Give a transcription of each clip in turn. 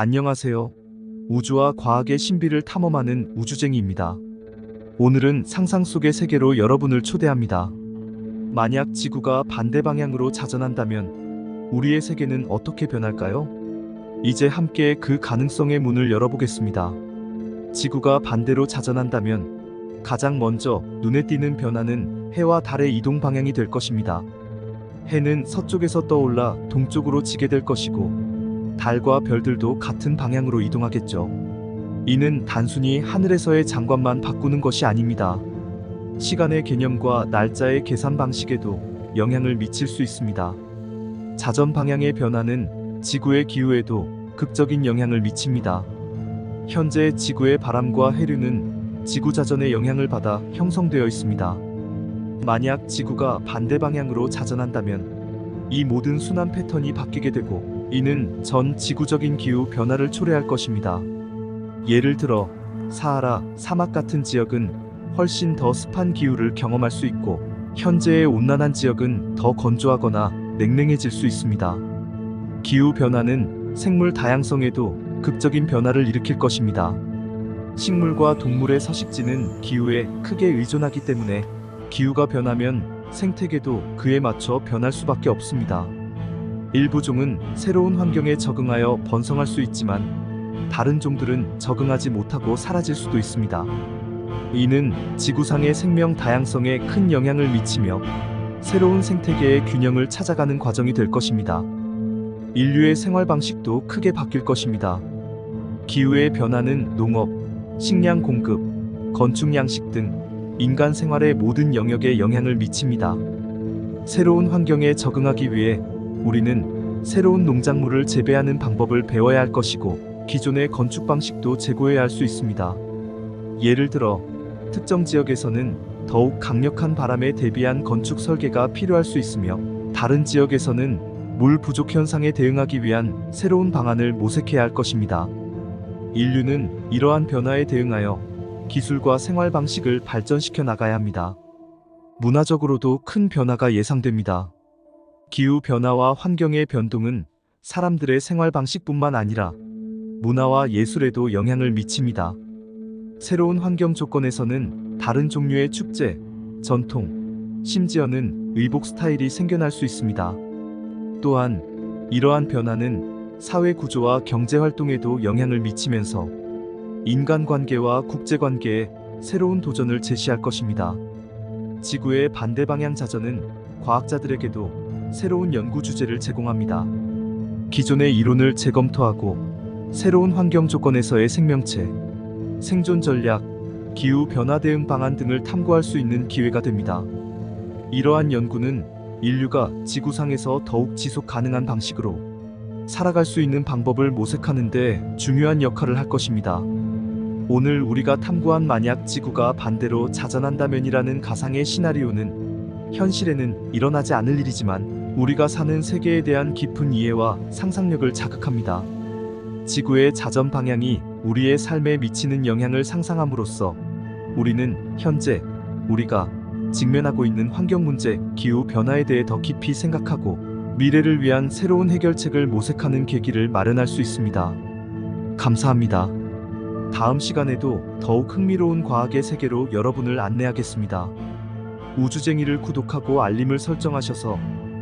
안녕하세요. 우주와 과학의 신비를 탐험하는 우주쟁이입니다. 오늘은 상상 속의 세계로 여러분을 초대합니다. 만약 지구가 반대 방향으로 자전한다면 우리의 세계는 어떻게 변할까요? 이제 함께 그 가능성의 문을 열어보겠습니다. 지구가 반대로 자전한다면 가장 먼저 눈에 띄는 변화는 해와 달의 이동 방향이 될 것입니다. 해는 서쪽에서 떠올라 동쪽으로 지게 될 것이고 달과 별들도 같은 방향으로 이동하겠죠. 이는 단순히 하늘에서의 장관만 바꾸는 것이 아닙니다. 시간의 개념과 날짜의 계산 방식에도 영향을 미칠 수 있습니다. 자전 방향의 변화는 지구의 기후에도 극적인 영향을 미칩니다. 현재 지구의 바람과 해류는 지구 자전의 영향을 받아 형성되어 있습니다. 만약 지구가 반대 방향으로 자전한다면 이 모든 순환 패턴이 바뀌게 되고 이는 전 지구적인 기후 변화를 초래할 것입니다. 예를 들어 사하라 사막 같은 지역은 훨씬 더 습한 기후를 경험할 수 있고 현재의 온난한 지역은 더 건조하거나 냉랭해질 수 있습니다. 기후 변화는 생물 다양성에도 극적인 변화를 일으킬 것입니다. 식물과 동물의 서식지는 기후에 크게 의존하기 때문에 기후가 변하면 생태계도 그에 맞춰 변할 수밖에 없습니다. 일부 종은 새로운 환경에 적응하여 번성할 수 있지만 다른 종들은 적응하지 못하고 사라질 수도 있습니다. 이는 지구상의 생명 다양성에 큰 영향을 미치며 새로운 생태계의 균형을 찾아가는 과정이 될 것입니다. 인류의 생활 방식도 크게 바뀔 것입니다. 기후의 변화는 농업, 식량 공급, 건축 양식 등 인간 생활의 모든 영역에 영향을 미칩니다. 새로운 환경에 적응하기 위해 우리는 새로운 농작물을 재배하는 방법을 배워야 할 것이고 기존의 건축 방식도 재고해야 할 수 있습니다. 예를 들어 특정 지역에서는 더욱 강력한 바람에 대비한 건축 설계가 필요할 수 있으며 다른 지역에서는 물 부족 현상에 대응하기 위한 새로운 방안을 모색해야 할 것입니다. 인류는 이러한 변화에 대응하여 기술과 생활 방식을 발전시켜 나가야 합니다. 문화적으로도 큰 변화가 예상됩니다. 기후 변화와 환경의 변동은 사람들의 생활 방식뿐만 아니라 문화와 예술에도 영향을 미칩니다. 새로운 환경 조건에서는 다른 종류의 축제, 전통, 심지어는 의복 스타일이 생겨날 수 있습니다. 또한 이러한 변화는 사회 구조와 경제 활동에도 영향을 미치면서 인간 관계와 국제 관계에 새로운 도전을 제시할 것입니다. 지구의 반대 방향 자전은 과학자들에게도 새로운 연구 주제를 제공합니다. 기존의 이론을 재검토하고 새로운 환경 조건에서의 생명체, 생존 전략, 기후 변화 대응 방안 등을 탐구할 수 있는 기회가 됩니다. 이러한 연구는 인류가 지구상에서 더욱 지속 가능한 방식으로 살아갈 수 있는 방법을 모색하는 데 중요한 역할을 할 것입니다. 오늘 우리가 탐구한 만약 지구가 반대로 자전한다면이라는 가상의 시나리오는 현실에는 일어나지 않을 일이지만 우리가 사는 세계에 대한 깊은 이해와 상상력을 자극합니다. 지구의 자전 방향이 우리의 삶에 미치는 영향을 상상함으로써 우리는 현재 우리가 직면하고 있는 환경 문제, 기후 변화에 대해 더 깊이 생각하고 미래를 위한 새로운 해결책을 모색하는 계기를 마련할 수 있습니다. 감사합니다. 다음 시간에도 더욱 흥미로운 과학의 세계로 여러분을 안내하겠습니다. 우주쟁이를 구독하고 알림을 설정하셔서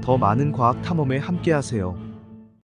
더 많은 과학 탐험에 함께하세요.